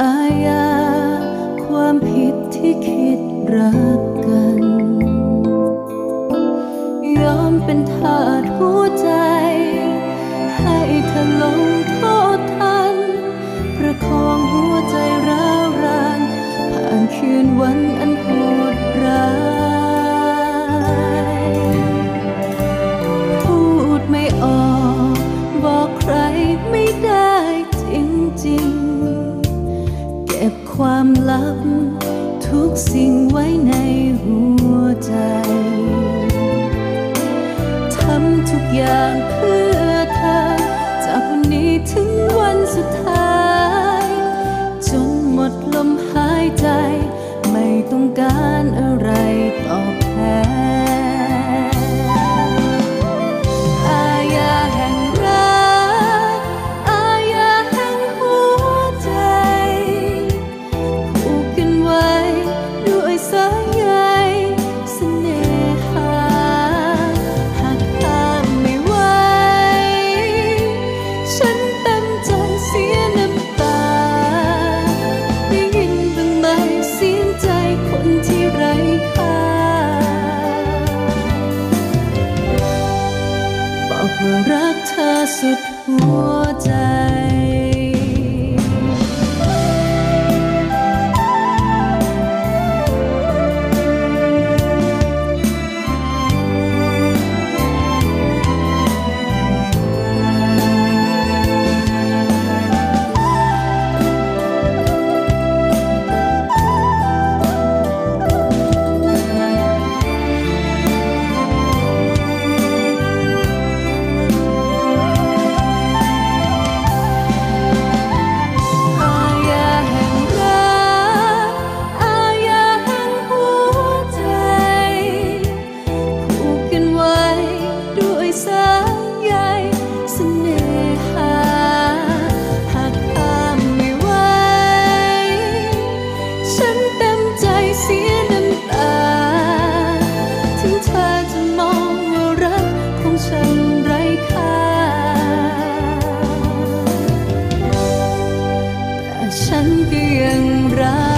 อาญาความผิดที่คิดรักกัน ยอมเป็นทาสหัวใจ ให้เธอลงโทษทัน ประคองหัวใจร้าวรานผ่านคืนวันอันโหด ก็บความลับ ทุกสิ่งไว้ในหัวใจ ทำทุกอย่างเพื่อเธอ จากวันนี้ถึงวันสุดท้าย ว่ารักเธอสุดหัวใจ เตียงรัก